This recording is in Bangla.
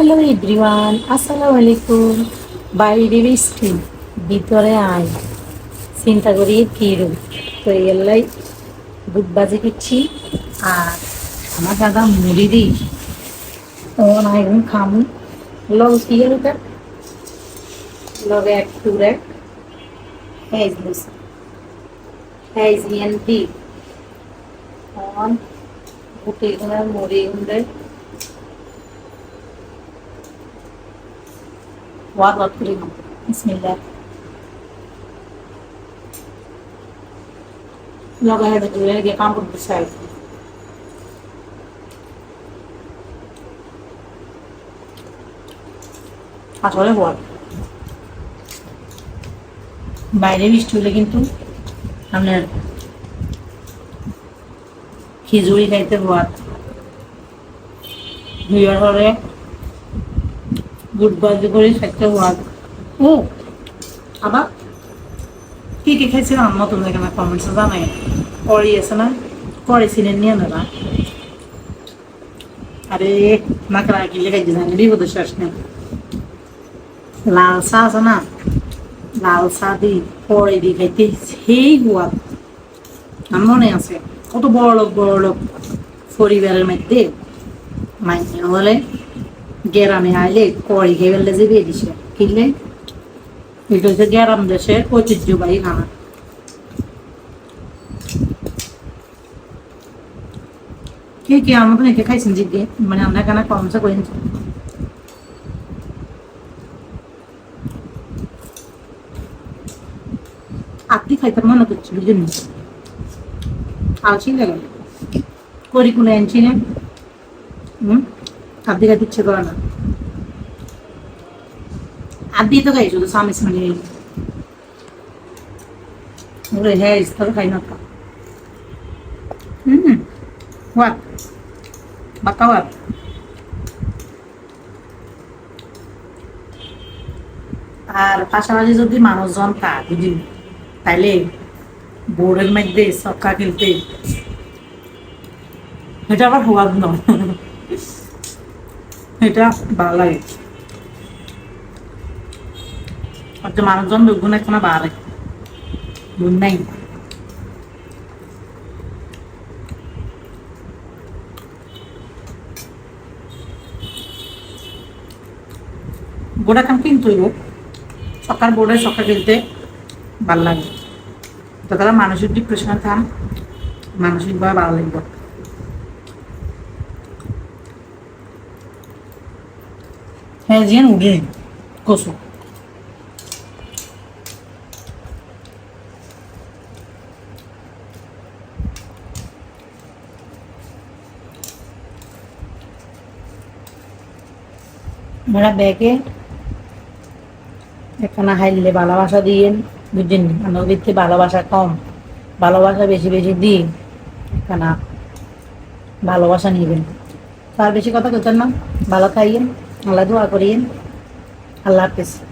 হ্যালো এভরিওয়ান আসসালামু আলাইকুম বাইরে বৃষ্টি ভিতরে আয়। চিন্তা করি কিরম তো এলাই বুট বাজে কিচ্ছি আর আমার দাদা মুড়ি দিই। তো না, এখন খামু। লগ কি এটা লগে এক টুর এক হেজ দিস হেজ ইয়েন দি ওয়াদ করে দিন বিসমিল্লা লগ আহেড হয়ে গিয়ে কাম করতে চাই। আসলে বল। বাইরে বৃষ্টি হলে কিন্তু আপনার খিচুড়ি খাইতে ভাত দুইবার হলে কি কি খাইছিলাম কমেন্টসে জানাই করি আছে না? ছিলেন নিয়ে নেবা আরে বিপদ শেষ লাল চা আছে না? লাল চা দি পরে দি খাইতে সেই হুয়াদ আমার মনে আছে, কত বড় লোক বড় লোক পরিবারের মধ্যে মাইনে হলে গেরামে আইলে কড়ি খেয়ে ফেললে যে দিছে কিনলে এটা হচ্ছে গ্রাম দেশের ঐতিহ্যবাহী খানা কে কে আমার মতন একে খাইছেন জিজ্ঞে মানে আমরা কেন কমসা করেন আপনি খাইতে মনে করছি, বুঝলেন আছি লাগে করি কোনো আনছি না? হুম? আপনি খাইতে ইচ্ছে করে না। আদি তো খাই শুধু স্বামী স্বামী। ওরে হ্যাঁ ইস্তর খাই না হুম আর পাশাপাশি যদি মানুষজন থাকে বুঝি তাইলে বোর্ডের মধ্যে সক্কা খেলতে এটা আবার হওয়ার নয়। এটা ভালো লাগে হচ্ছে মানুষজন দুগুণ এখন বাড়ে। গুণ নাই। গোড়া কাম কিন্তু সকাল বোর্ডে সকাল খেলতে ভালো লাগে। তো তারা মানসিক ডিপ্রেশনে থাম, মানসিকভাবে ভালো লাগবে। জিয়ান, উঠে কসু। আমরা ব্যাগে এখানে হাইলে ভালোবাসা দিয়েন বুঝছেন আমার ভিত্তি ভালোবাসা কম। ভালোবাসা বেশি বেশি দিন এখানে ভালোবাসা নিবেন। তার বেশি কথা করতেন না, ভালো খাইয়েন। আল্লাহ দোয়া করিয়েন। আল্লাহ হাফিজ।